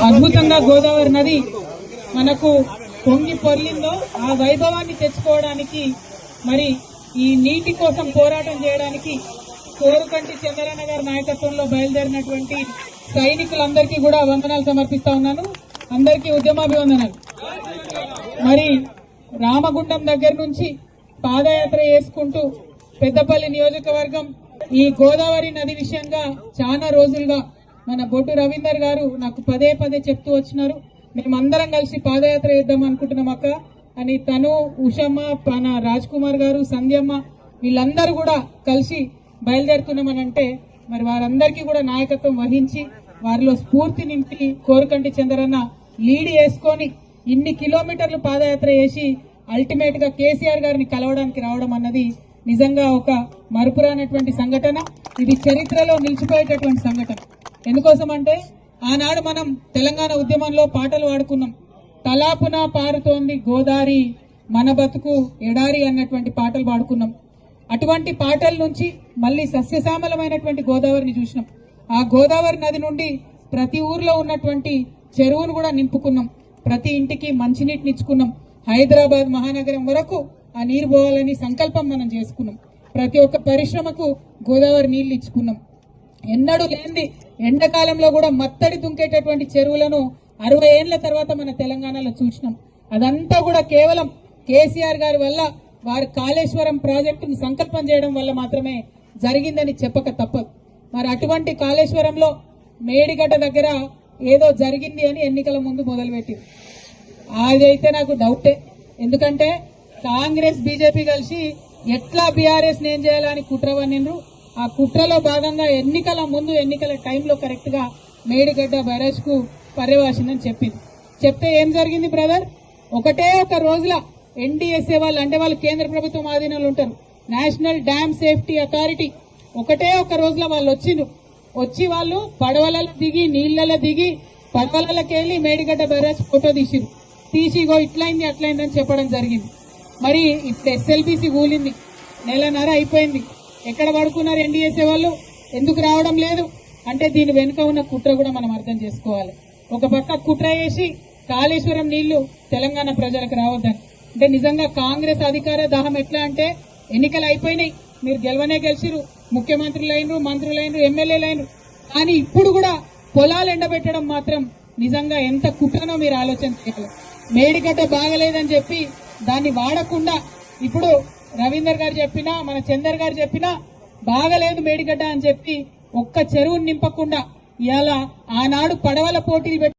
అద్భుతంగా గోదావరి నది మనకు పొంగి పొర్లిందో ఆ వైభవాన్ని తెచ్చుకోవడానికి మరి ఈ నీటి కోసం పోరాటం చేయడానికి కోరుకంటి చంద్రన్న గారి నాయకత్వంలో బయలుదేరినటువంటి సైనికులందరికీ కూడా వందనాలు సమర్పిస్తా ఉన్నాను. అందరికీ ఉద్యమాభివందనాలు. మరి రామగుండం దగ్గర నుంచి పాదయాత్ర చేసుకుంటూ పెద్దపల్లి నియోజకవర్గం ఈ గోదావరి నది విషయంగా చాలా రోజులుగా మన బొట్టు రవీందర్ గారు నాకు పదే పదే చెప్తూ వచ్చినారు. మేమందరం కలిసి పాదయాత్ర చేద్దాం అనుకుంటున్నాం అక్క. అని తను ఉషమ్మ మన రాజ్ కుమార్ గారు సంధ్యమ్మ వీళ్ళందరూ కూడా కలిసి బయలుదేరుతున్నామని అంటే మరి వారందరికీ కూడా నాయకత్వం వహించి వారిలో స్ఫూర్తి నింపి కోరుకంటి చంద్రన్న లీడ్ వేసుకొని ఇన్ని కిలోమీటర్లు పాదయాత్ర చేసి అల్టిమేట్గా కేసీఆర్ గారిని కలవడానికి రావడం అన్నది నిజంగా ఒక మరుపురానటువంటి సంఘటన. ఇది చరిత్రలో నిలిచిపోయేటటువంటి సంఘటన. ఎందుకోసం అంటే ఆనాడు మనం తెలంగాణ ఉద్యమంలో పాటలు పాడుకున్నాం తలాపున పారుతోంది గోదారి మన బతుకు ఎడారి అన్నటువంటి పాటలు పాడుకున్నాం. అటువంటి పాటల నుంచి మళ్ళీ సస్యశ్యామలమైనటువంటి గోదావరిని చూసినాం. ఆ గోదావరి నది నుండి ప్రతి ఊర్లో ఉన్నటువంటి చెరువును కూడా నింపుకున్నాం. ప్రతి ఇంటికి మంచినీటిని ఇచ్చుకున్నాం. హైదరాబాద్ మహానగరం వరకు ఆ నీరు పోవాలని సంకల్పం మనం చేసుకున్నాం. ప్రతి ఒక్క పరిశ్రమకు గోదావరి నీళ్ళు ఇచ్చుకున్నాం. ఎన్నడూ లేనిది ఎండాకాలంలో కూడా మత్తడి దుంకేటటువంటి చెరువులను అరవై ఏళ్ళ తర్వాత మన తెలంగాణలో చూసినాం. అదంతా కూడా కేవలం కేసీఆర్ గారి వల్ల వారి కాళేశ్వరం ప్రాజెక్టును సంకల్పం చేయడం వల్ల మాత్రమే జరిగిందని చెప్పక తప్పదు. మరి అటువంటి కాళేశ్వరంలో మేడిగడ్డ దగ్గర ఏదో జరిగింది అని ఎన్నికల ముందు మొదలుపెట్టింది అదైతే నాకు డౌటే. ఎందుకంటే కాంగ్రెస్ బీజేపీ కలిసి ఎట్లా బీఆర్ఎస్ ఏం చేయాలని కుట్ర పన్నిండ్రు. ఆ కుట్రలో భాగంగా ఎన్నికల ముందు ఎన్నికల టైంలో కరెక్ట్గా మేడిగడ్డ బ్యారేజ్కు చెప్పింది. చెప్తే ఏం జరిగింది బ్రదర్? ఒకటే ఒక రోజుల ఎన్డీఎస్ఏ వాళ్ళు అంటే వాళ్ళు కేంద్ర ప్రభుత్వం ఆధీనంలో ఉంటారు. National dam safety authority. ఒకటే ఒక రోజులో వాళ్ళు వచ్చిండ్రు. వచ్చి వాళ్ళు పడవలలో దిగి నీళ్ళలో దిగి పడవలకి వెళ్ళి మేడిగడ్డ బ్యారేజ్ ఫోటో తీసిరు తీసిగో ఇట్లయింది అట్లయింది అని చెప్పడం జరిగింది. మరి ఇప్పుడు ఎస్ఎల్బిసి కూలింది నెలన్నర అయిపోయింది. ఎక్కడ పడుకున్నారు ఎన్డీఎస్ఏ వాళ్ళు ఎందుకు రావడం లేదు? అంటే దీని వెనుక ఉన్న కుట్ర కూడా మనం అర్థం చేసుకోవాలి. ఒక పక్క కుట్ర వేసి కాళేశ్వరం నీళ్ళు తెలంగాణ ప్రజలకు రావద్దని. అంటే నిజంగా కాంగ్రెస్ అధికార దాహం ఎట్లా అంటే ఎన్నికలు అయిపోయినాయి. మీరు గెలవనే గెలిచిరు ముఖ్యమంత్రులైనరు మంత్రులైనరు ఎమ్మెల్యేలైనరు కానీ ఇప్పుడు కూడా పొలాలు ఎండబెట్టడం మాత్రం నిజంగా ఎంత కుట్రనో మీరు ఆలోచన చేయాలి. మేడిగడ్డ బాగలేదని చెప్పి దాన్ని వాడకుండా ఇప్పుడు రవీందర్ గారు చెప్పినా మన చందర్ గారు చెప్పినా బాగలేదు మేడిగడ్డ అని చెప్పి ఒక్క చెరువు నింపకుండా ఇలా ఆనాడు పడవల పోటీలు పెట్టి